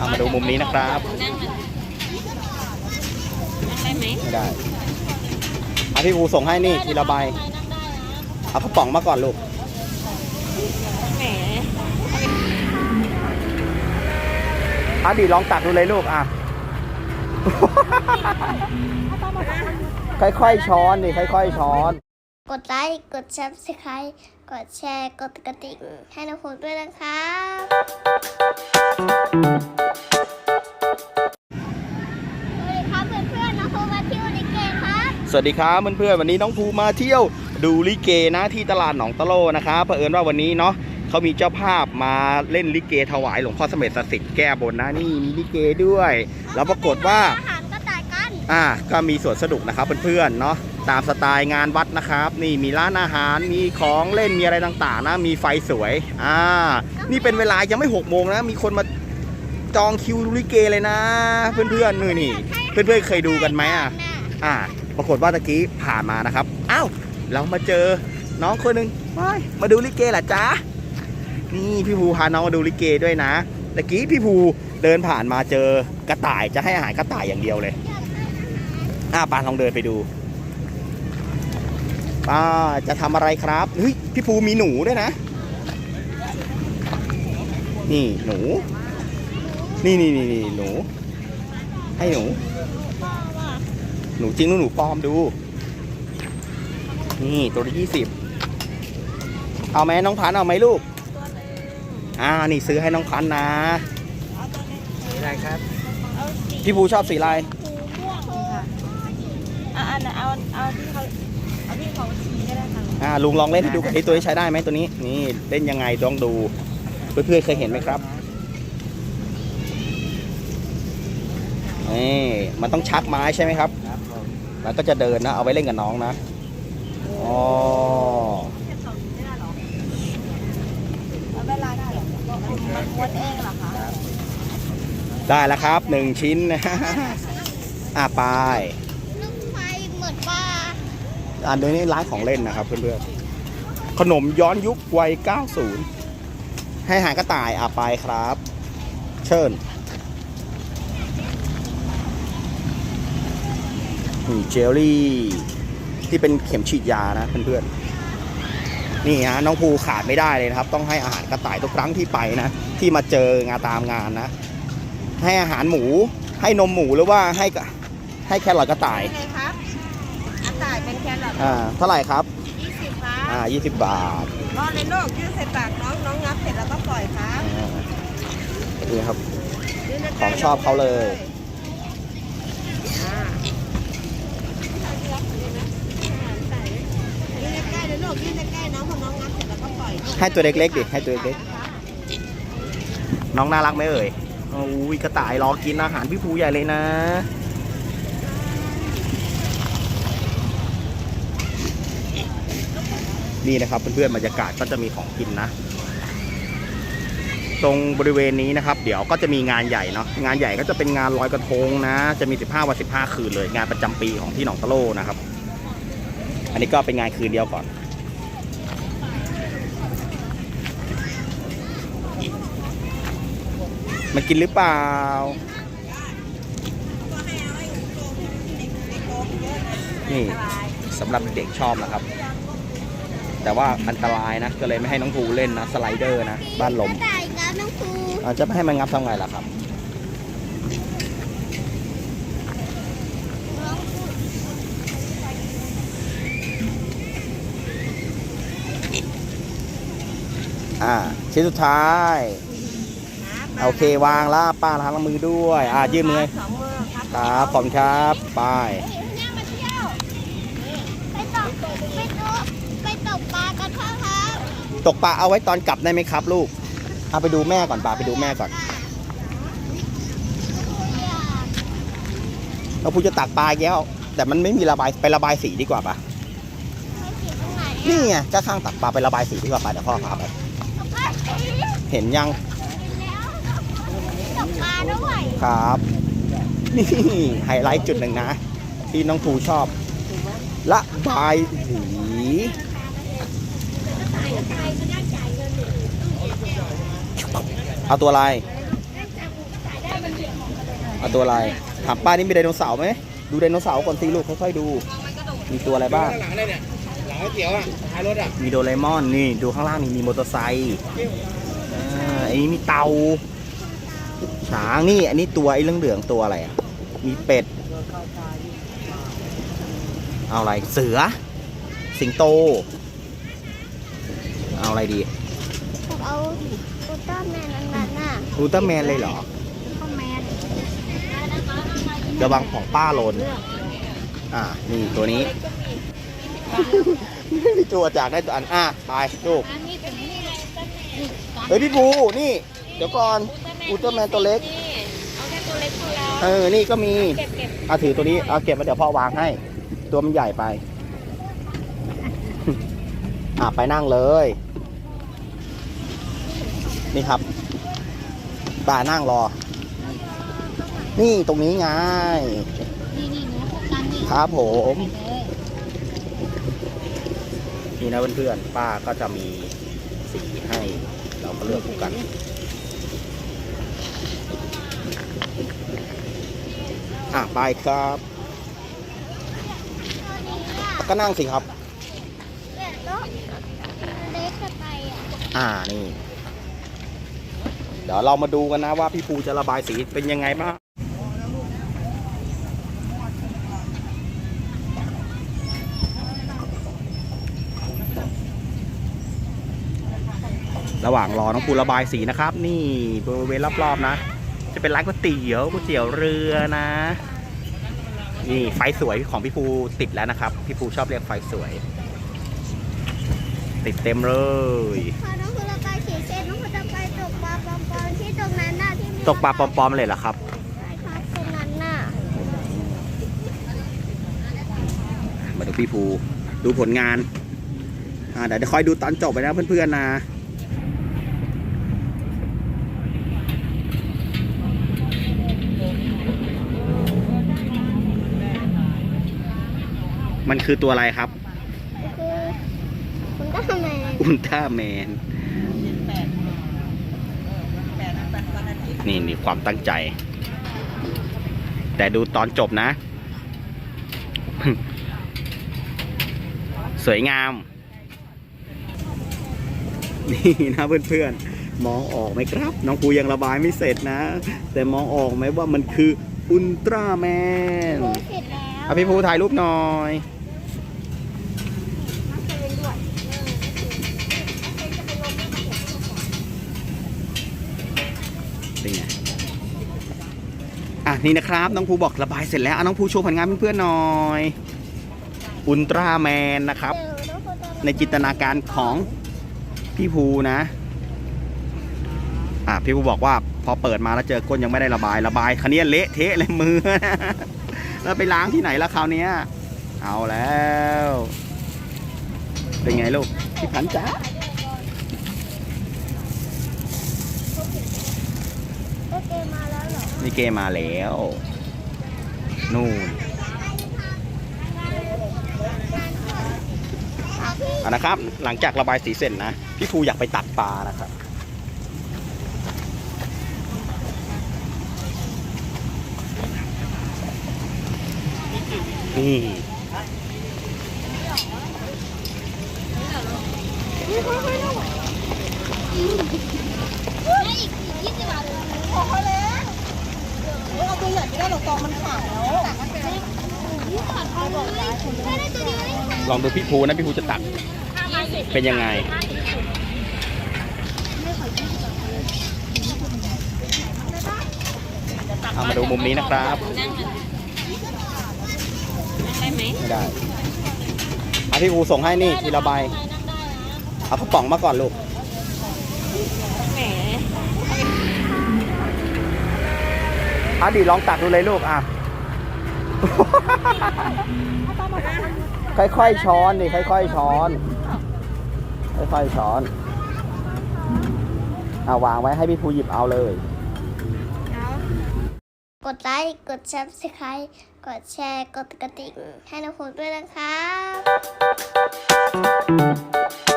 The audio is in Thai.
เอามาดูมุมนี้นะครับนั่งมันนั่งได้ไหมไม่ได้เอาพี่ภูส่งให้นี่ทีละใบนั่งได้นะเอากระป๋องมาก่อนลูกแหมเอาดิลองตักดูเลยลูกอะ ค่อยๆช้อนดิค่อยๆช้อน กดไลค์ กด subscribe กดแชร์ กดกระดิ่งให้น้องผมด้วยนะครับสวัสดีครับเพื่อนๆน้องผมมาเที่ยวในเกมครับ สวัสดีครับเพื่อนๆวันนี้น้องภูมาเที่ยวดูลิเกนะที่ตลาดหนองตะโลนะครับเผอิญว่าวันนี้เนาะเขามีเจ้าภาพมาเล่นลิเกถวายหลวงพ่อเสม็ดศักดิ์สิทธิ์แก้บนนะนี่มีลิเกด้วย แล้วปรากฏว่าอาหารก็จ่ายกัน อ่าก็มีสวนสนุกนะครับเพื่อนๆเนาะ ตามสไตล์งานวัดนะครับ นี่มีร้านอาหารมีของเล่นมีอะไรต่างๆนะ มีไฟสวย อ่า นี่เป็นเวลายังไม่หกโมงนะ มีคนมาจองคิวลิเกเลยนะ เพื่อนๆนี่นี่เพื่อนๆเคยดูกันไหมอะอ่า ปรากฏว่าตะกี้ผ่านมานะครับอ้าวเรามาเจอน้องคนหนึ่งมามาดูลิเกเหรอจ๊ะนี่พี่ภูพาน้องมาดูลิเกด้วยนะตะกี้พี่ภูเดินผ่านมาเจอกระต่ายจะให้อาหารกระต่ายอย่างเดียวเลย อ่าปานลองเดินไปดู ป้าจะทำอะไรครับเฮ้ยพี่ภูมีหนูด้วยนะ นี่หนู นี่นี่นี่นี่หนู ให้หนู หนูจริงหรือหนูปลอมดู นี่ตัวละยี่สิบเอาไหมน้องพันธุ์เอาไหมลูกอ่านี่ซื้อให้น้องพันธุ์นะอะไรครับ พี่ภูชอบสีอะไรอะอันเอาเอาที่เขา เอาที่เขาชี้ก็ได้ค่ะอ่าลุงลองเล่นให้ดูไอ้ตัวนี้ใช้ได้ไหมตัวนี้ นี่เล่นยังไงต้องดู เพื่อนๆเคยเห็นไหมครับนี่มันต้องชักไม้ใช่ไหมครับแล้วก็จะเดินนะ เอาไว้เล่นกับน้องนะอ๋อแล้วเวลาได้เหรอมันม้วนเองเหรอคะได้แล้วครับหนึ่งชิ้นอะไป ลูกไฟเหมือนปลา อันนี้ร้านของเล่นนะครับเพื่อนๆขนมย้อนยุควัย 90 ให้อาหารกระต่ายอะไปครับ เชิญนี่เจลลี่ ที่เป็นเข็มฉีดยานะเพื่อนๆนี่ฮะน้องภูขาดไม่ได้เลยนะครับ ต้องให้อาหารกระต่ายทุกครั้งที่ไปนะ ที่มาเจองานตามงานนะ ให้อาหารหมู ให้นมหมูหรือว่าให้ให้แครอทกระต่าย เป็นไงครับอันต่ายเป็นแครอทอ่าเท่าไหร่ครับ ยี่สิบครับอ่า20 บาทรอดเลยลูกยื่นใส่ปากน้องน้องงับเสร็จแล้วก็ปล่อยครับอ่านี่ครับ ยื่นใกขล้องชอบเขาเลย อ่ายื่นใกล้ๆเลยลูกยื่นใกล้ๆน้องพอน้องงับเสร็จแล้วก็ปล่อยลูกให้ตัวเล็กๆดิให้ตัวเล็กๆน้องน่ารักไหมเอ่ยโอ้ยกระต่ายรอกินอาหารพี่ภูใหญ่เลยนะ นี่นะครับเพื่อนๆบรรยากาศก็จะมีของกินนะ ตรงบริเวณนี้นะครับ เดี๋ยวก็จะมีงานใหญ่เนาะงานใหญ่ก็จะเป็นงานลอยกระทงนะ จะมี 15 วัน 15 คืนเลย งานประจำปีของที่หนองตะโลนะครับ อันนี้ก็เป็นงานคืนเดียวก่อน มันกินหรือเปล่านี่สำหรับเด็กชอบนะครับ แต่ว่าอันตรายนะ ก็เลยไม่ให้น้องภูเล่นนะ สไลเดอร์นะ บ้านลมกระต่ายกับน้องครูอาจจะไม่ให้มันงับทำไงล่ะครับ อ่าชิ้นสุดท้าย โอเควางแล้วป้าล้างมือด้วย อ่ายื่นมือสองมือครับ ครับ ขอบคุณครับ ไป เนี่ยมาเที่ยว ไปตกไปตกไปตกปลากัน พ่อครับตกปลาเอาไว้ตอนกลับได้ไหมครับ ลูก เอาไปดูแม่ก่อนปลาไปดูแม่ก่อนเราพูจะตักปลาอีกแล้วแต่มันไม่มีระบายไประบายสีดีกว่าปะนี่ไงก็ข้างตักปลาไประบายสีดีกว่าปะเดี๋ยวพ่อพาไป เห็นยังตกปลาด้วยครับนี่ไฮไลท์จุดหนึ่งนะ ที่น้องภูชอบ ละบายสี เอาตัวอะไรเอาตัวอะไรถามป้านี่มีไดโนเสาร์ไหม ดูไดโนเสาร์ก่อนสิลูกค่อยๆดู มีตัวอะไรบ้าง หลังเลยเนี่ยหลังก๋วยเตี๋ยวอะท้ายรถอะ มีโดเรมอนนี่ดูข้างล่างนี่มีมอเตอร์ไซค์อ่าอันนี้มีเตาช้างนี่ อันนี้ตัวไอ้เหลืองๆตัวอะไรอะ มีเป็ด เอาอะไร เสือ สิงโต เอาอะไรดีผมเอาอุลตร้าแมนอันนั้นน่ะอุลตร้าแมนเลยเหรอ อุลตร้าแมนระวังของป้าหล่นอ่า นี่ตัวนี้ พี่จูจากได้ตัวอัน อะไปลูกอันนี้เป็นนี่ไงเฮ้ยพี่ภูนี่ เดี๋ยวก่อน อุลตร้าแมนตัวเล็ก เอาแค่ตัวเล็กพอแล้วเออ นี่ก็มีเก็บเก็บเอาถือตัวนี้ เอาเก็บมาเดี๋ยวพ่อวางให้ ตัวมันใหญ่ไป อะไปนั่งเลย นี่ครับป้านั่งรอ นี่ตรงนี้ไงนี่นี่หนูพวกกันนี่ครับผมเลยนี่นะเพื่อนๆป้าก็จะมีสีให้ เราก็เลือกคู่กันอะไปครับก็นั่งสิครับเนี่ยโต๊ะเล็กเกินไปอะอ่านี่เดี๋ยวเรามาดูกันนะว่าพี่ภูจะระบายสีเป็นยังไงบ้างระหว่างรอน้องภูระบายสีนะครับ นี่บริเวณรอบๆนะ จะเป็นร้านก๋วยเตี๋ยวก๋วยเตี๋ยวเรือนะ นี่ไฟสวยของพี่ภูติดแล้วนะครับ พี่ภูชอบเรียกไฟสวย ติดเต็มเลยพอน้องคุณระบาย ตกปลาปลอมๆเลยเหรอครับใช่ครับตรงนั้นน่ะมาดูพี่ภูดูผลงานอ่าเดี๋ยวคอยดูตอนจบไปนะเพื่อนๆนะมันคือตัวอะไรครับ คือคุณได้ทำไมอุลตร้าแมน นี่นี่ความตั้งใจ แต่ดูตอนจบนะ สวยงาม นี่นะเพื่อนๆ มองออกไหมครับ น้องภูยังระบายไม่เสร็จนะ แต่มองออกไหมว่ามันคืออุลตร้าแมนพูดเสร็จแล้วอะพี่ภูถ่ายรูปหน่อย เป็นไง อะนี่นะครับ น้องภูบอกระบายเสร็จแล้วอะน้องภูโชว์ผลงานเพื่อนๆหน่อยอุลตร้าแมนนะครับ ในจินตนาการของพี่ภูนะอะพี่ภูบอกว่าพอเปิดมาแล้วเจอก้นยังไม่ได้ระบายระบายคันนี้เละเทะเลยมือ แล้วไปล้างที่ไหนละคราวนี้เอาแล้ว เป็นไงลูกพี่พันจ๋า โอเคมา พี่เกมาแล้ว นู่นอะนะครับ หลังจากระบายสีเสร็จนะ พี่ภูอยากไปตักปลานะครับ นี่ เฮ้ยอีกยี่สิบบาทเลยขอเขาเลยเอา ตัวใหญ่ไม่ได้หรอกกองมันขาดแล้วแต่มันเป็นยี่สิบบาทเอาเลยได้ได้ตัวเดียวเลยค่ะลองดูพี่ภูนะพี่ภูจะตัก เป็นยังไง เอามาดูมุมนี้นะครับนั่งมันนั่งได้ไหมไม่ได้เอาพี่ภูส่งให้นี่ทีละใบนั่งได้นะเอากระป๋องมาก่อนลูกแหม อะดีลองตักดูเลยลูกอะ ค่อยๆช้อนดิค่อยๆช้อน ค่อยๆช้อนเอาวางไว้ให้พี่ภูหยิบเอาเลย กดไลค์กด subscribe กดแชร์ กดกระดิ่งให้น้องคุณด้วยนะครับ